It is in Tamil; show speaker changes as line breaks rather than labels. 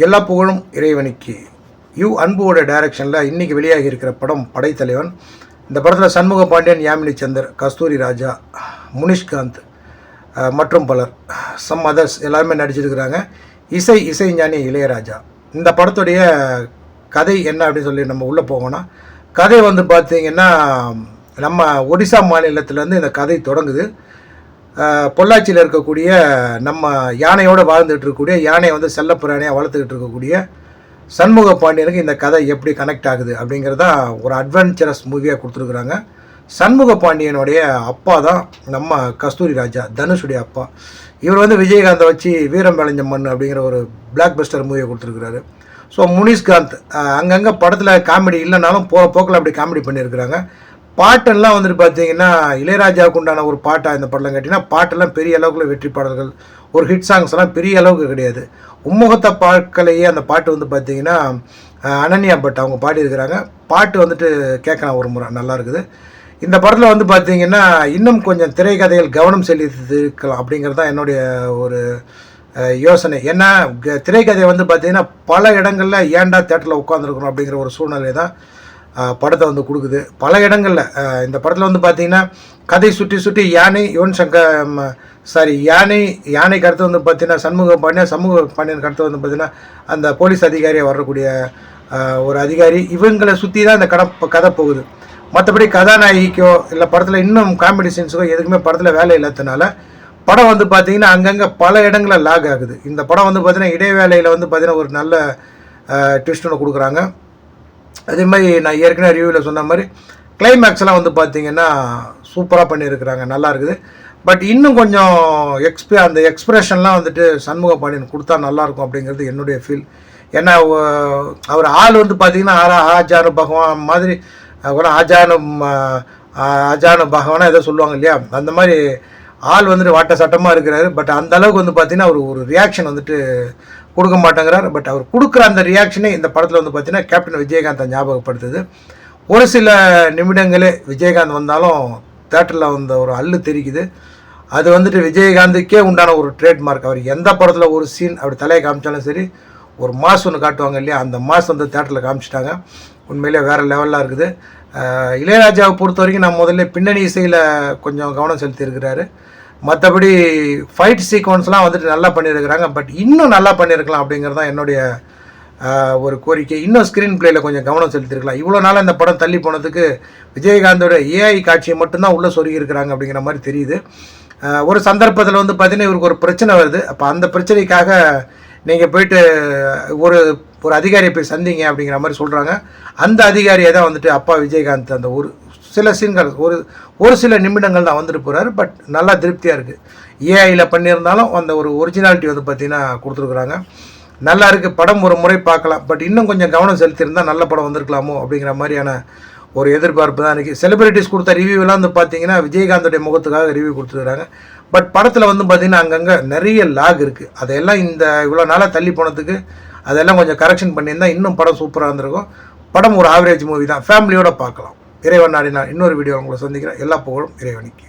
எல்லா புகழும் இறைவனுக்கு. யூ அன்புவோட டைரக்ஷனில் இன்றைக்கி வெளியாகி இருக்கிற படம் படைத்தலைவன். இந்த படத்தில் சண்முக பாண்டியன் யாமினி சந்தர் கஸ்தூரி ராஜா முனிஷ்காந்த் மற்றும் பலர். சம் அதர்ஸ் எல்லாருமே நடிச்சிருக்கிறாங்க. இசை இசைஞானி இளையராஜா. இந்த படத்துடைய கதை என்ன அப்படின்னு சொல்லி நம்ம உள்ளே போவோம்னா கதை வந்து பார்த்திங்கன்னா நம்ம ஒடிசா மாநிலத்திலேருந்து இந்த கதை தொடங்குது. பொள்ளாச்சியில் இருக்கக்கூடிய நம்ம யானையோடு வாழ்ந்துட்டு இருக்கக்கூடிய யானையை வந்து செல்லப்பிராணியாக வளர்த்துக்கிட்டு இருக்கக்கூடிய சண்முக பாண்டியனுக்கு இந்த கதை எப்படி கனெக்ட் ஆகுது அப்படிங்கிறதா ஒரு அட்வென்ச்சரஸ் மூவியாக கொடுத்துருக்குறாங்க. சண்முக பாண்டியனுடைய அப்பா தான் நம்ம கஸ்தூரி ராஜா தனுஷுடைய அப்பா. இவர் வந்து விஜயகாந்தை வச்சு வீரம் விளைஞ்ச மண் அப்படிங்கிற ஒரு பிளாக் பஸ்டர் மூவியை கொடுத்துருக்குறாரு. ஸோ முனிஷ்காந்த் அங்கங்கே படத்தில் காமெடி இல்லைனாலும் போகிற போக்கில் அப்படி காமெடி பண்ணியிருக்கிறாங்க. பாட்டெல்லாம் வந்துட்டு பார்த்தீங்கன்னா இளையராஜாவுக்கு உண்டான ஒரு பாட்டாக இந்த படம்லாம் கேட்டிங்கன்னா பாட்டெல்லாம் பெரிய அளவுக்குள்ள வெற்றி பாடல்கள். ஒரு ஹிட் சாங்ஸ் எல்லாம் பெரிய அளவுக்கு கிடையாது. உம்மகத்தை பார்க்கலையே அந்த பாட்டு வந்து பார்த்தீங்கன்னா அனன்யா பட் அவங்க பாடியிருக்கிறாங்க. பாட்டு வந்துட்டு கேட்கலாம் ஒரு முறை நல்லா இருக்குது. இந்த படத்தில் வந்து பார்த்தீங்கன்னா இன்னும் கொஞ்சம் திரைக்கதைகள் கவனம் செலுத்திருக்கலாம் அப்படிங்கிறது தான் என்னுடைய ஒரு யோசனை. ஏன்னா க- திரைக்கதை வந்து பார்த்தீங்கன்னா பல இடங்களில் ஏன்டா தேட்டரில் உட்காந்துருக்கணும் அப்படிங்கிற ஒரு சூழ்நிலை தான் படத்தை வந்து கொடுக்குது. பல இடங்களில் இந்த படத்தில் வந்து பார்த்தீங்கன்னா கதை சுற்றி சுற்றி யானை யுவன் சங்கர் சாரி யானை யானைக்கு அடுத்து வந்து பார்த்தீங்கன்னா சண்முக பாண்டியன் சமூக பாண்டியன் கருத்து வந்து பார்த்தீங்கன்னா அந்த போலீஸ் அதிகாரியாக வரக்கூடிய ஒரு அதிகாரி. இவங்களை சுற்றி தான் இந்த கட கதை போகுது. மற்றபடி கதாநாயகிக்கோ இல்லை படத்தில் இன்னும் காமெடி சீன்ஸுக்கோ எதுக்குமே படத்தில் வேலை இல்லாததுனால படம் வந்து பார்த்தீங்கன்னா அங்கங்கே பல இடங்களில் லாக் ஆகுது. இந்த படம் வந்து பார்த்தீங்கன்னா இடைவேளையில் வந்து பார்த்தீங்கன்னா ஒரு நல்ல ட்விஸ்ட் ஒன்று கொடுக்குறாங்க. அதே மாதிரி நான் ஏற்கனவே ரிவ்யூவில் சொன்ன மாதிரி கிளைமேக்ஸ்லாம் வந்து பார்த்தீங்கன்னா சூப்பராக பண்ணியிருக்கிறாங்க நல்லா இருக்குது. பட் இன்னும் கொஞ்சம் எக்ஸ்பி அந்த எக்ஸ்ப்ரெஷன்லாம் வந்துட்டு சண்முக பாண்டியன் கொடுத்தா நல்லாயிருக்கும் அப்படிங்கிறது என்னுடைய ஃபீல் ஏன்னா அவர் ஆள் வந்து பார்த்தீங்கன்னா ஆரா ஆஜானு பகவான் மாதிரி கூட ஆஜானு ம- ஆஜானு பகவானா ஏதோ சொல்லுவாங்க இல்லையா? அந்த மாதிரி ஆள் வந்துட்டு வாட்ட சட்டமாக இருக்கிறாரு. பட் அந்த அளவுக்கு வந்து பார்த்தீங்கன்னா அவர் ஒரு ரியாக்ஷன் வந்துட்டு கொடுக்க மாட்டேங்கிறார். பட் அவர் கொடுக்குற அந்த ரியாக்ஷனே இந்த படத்தில் வந்து பார்த்தீங்கன்னா கேப்டன் விஜயகாந்தை ஞாபகப்படுத்துது. ஒரு சில நிமிடங்களே விஜயகாந்த் வந்தாலும் தேட்டரில் வந்த ஒரு அல்லு தெரிக்குது. அது வந்துட்டு விஜயகாந்துக்கே உண்டான ஒரு ட்ரேட்மார்க் அவர் எந்த படத்தில் ஒரு சீன் அப்படி தலையை காமிச்சாலும் சரி ஒரு மாஸ் ஒன்று காட்டுவாங்க இல்லையா அந்த மாஸ் வந்து தேட்டரில் காமிச்சிட்டாங்க. உண்மையிலே வேறு லெவலில் இருக்குது. இளையராஜாவை பொறுத்த வரைக்கும் நான் முதல்ல பின்னணி இசையில் கொஞ்சம் கவனம் செலுத்தியிருக்கிறாரு. மற்றபடி ஃபைட் சீக்வன்ஸ்லாம் வந்துட்டு நல்லா பண்ணியிருக்கிறாங்க பட் இன்னும் நல்லா பண்ணியிருக்கலாம் அப்படிங்கிறது தான் என்னுடைய ஒரு கோரிக்கை. இன்னும் ஸ்க்ரீன் பிளேயில் கொஞ்சம் கவனம் செலுத்திருக்கலாம். இவ்வளோ நாளாக இந்த படம் தள்ளி போனதுக்கு விஜயகாந்தோட ஏஐ காட்சியை மட்டும்தான் உள்ளே சொருகியிருக்கிறாங்க அப்படிங்கிற மாதிரி தெரியுது. ஒரு சந்தர்ப்பத்தில் வந்து பார்த்தீங்கன்னா இவருக்கு ஒரு பிரச்சனை வருது. அப்போ அந்த பிரச்சனைக்காக நீங்கள் போயிட்டு ஒரு ஒரு அதிகாரியை போய் சந்திங்க அப்படிங்கிற மாதிரி சொல்கிறாங்க அந்த அதிகாரியை தான் வந்துட்டு அப்பா விஜயகாந்த் அந்த ஊர் சில சீன்கள் ஒரு ஒரு சில நிமிடங்கள் தான் வந்துட்டு போகிறாரு பட் நல்லா திருப்தியாக இருக்குது ஏஐயில் பண்ணியிருந்தாலும் அந்த ஒரு ஒரிஜினாலிட்டி வந்து பார்த்தீங்கன்னா கொடுத்துருக்குறாங்க. நல்லா இருக்குது படம் ஒரு முறை பார்க்கலாம் பட் இன்னும் கொஞ்சம் கவனம் செலுத்தியிருந்தால் நல்ல படம் வந்திருக்கலாமோ அப்படிங்கிற மாதிரியான ஒரு எதிர்பார்ப்பு தான் இருக்குது செலிபிரிட்டிஸ் கொடுத்த ரிவ்யூலாம் வந்து பார்த்தீங்கன்னா விஜயகாந்தோடைய முகத்துக்காக ரிவ்யூ கொடுத்துருக்காங்க பட் படத்தில் வந்து பார்த்திங்கன்னா அங்கங்கே நிறைய லாக் இருக்குது அதையெல்லாம் இந்த இவ்வளோ நாளாக தள்ளி போனதுக்கு அதெல்லாம் கொஞ்சம் கரெக்ஷன் பண்ணியிருந்தால் இன்னும் படம் சூப்பராக இருந்திருக்கும். படம் ஒரு ஆவரேஜ் மூவி தான். ஃபேமிலியோடு பார்க்கலாம். இறைவன் நாடினா இன்னொரு வீடியோ உங்களை சந்திக்கிறேன். எல்லா புகழும் இறைவனுக்கு.